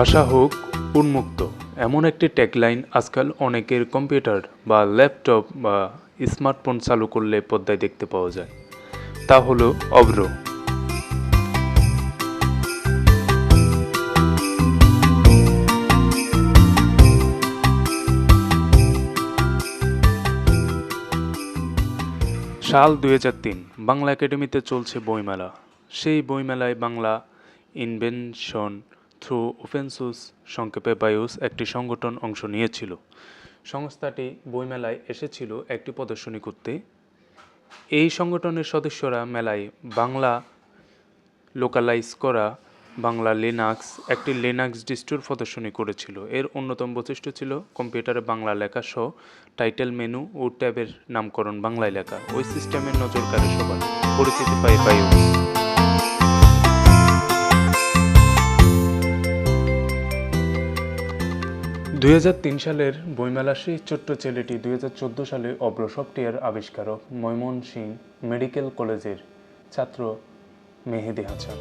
ভাষা হোক উন্মুক্ত। এমন একটি ট্যাগলাইন আজকাল অনেকের কম্পিউটার বা ল্যাপটপ বা স্মার্টফোন চালু করলে পদ্মায় দেখতে পাওয়া যায়। তা হলো অব্র সাল দুই হাজার তিন, বাংলা একাডেমিতে চলছে বইমেলা। সেই বইমেলায় Bangla invention through open source সংক্ষেপে বায়ুস একটি সংগঠন অংশ নিয়েছিল। সংস্থাটি বইমেলায় এসেছিল একটি প্রদর্শনী করতে। এই সংগঠনের সদস্যরা মেলায় বাংলা লোকালাইজ করা, বাংলা লিনাক্স, একটি লিনাক্স ডিস্টুর প্রদর্শনী করেছিল। এর অন্যতম বৈশিষ্ট্য ছিল কম্পিউটারে বাংলা লেখা সহ টাইটেল মেনু ও ট্যাবের নামকরণ বাংলায় লেখা। ওই সিস্টেমের নজর কাড়ে সবার পরিচিতি পায় বায়ুস। দুই হাজার তিন সালের বইমেলা সেই ছোট্ট ছেলেটি দুই হাজার চোদ্দ সালে অব্র সফটওয়্যার আবিষ্কারক ময়মনসিং মেডিকেল কলেজের ছাত্র মেহেদি হাসান।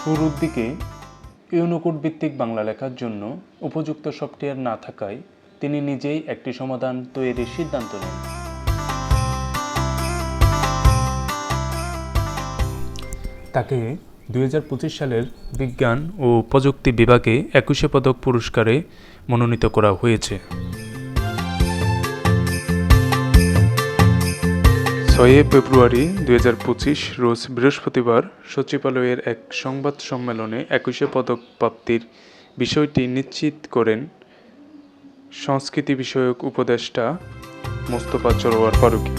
শুরুর দিকে ইউনোকোড ভিত্তিক বাংলা লেখার জন্য উপযুক্ত সফটওয়্যার না থাকায় তিনি নিজেই একটি সমাধান তৈরির সিদ্ধান্ত নেন। তাকে দুই হাজার পঁচিশ সালের বিজ্ঞান ও প্রযুক্তি বিভাগে একুশে পদক পুরস্কারে মনোনীত করা হয়েছে। ছয়ই ফেব্রুয়ারি দু হাজার পঁচিশ রোজ বৃহস্পতিবার সচিবালয়ের এক সংবাদ সম্মেলনে একুশে পদক প্রাপ্তির বিষয়টি নিশ্চিত করেন সংস্কৃতি বিষয়ক উপদেষ্টা মোস্তফা চরোয়ার ফারুকী।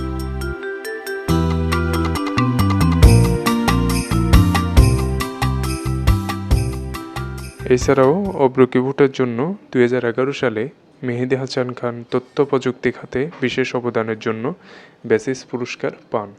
এছাড়াও অব্রকি ভোটের জন্য দুই হাজার এগারো সালে মেহেদি হাসান খান তথ্য প্রযুক্তি খাতে বিশেষ অবদানের জন্য বেসিস পুরস্কার পান।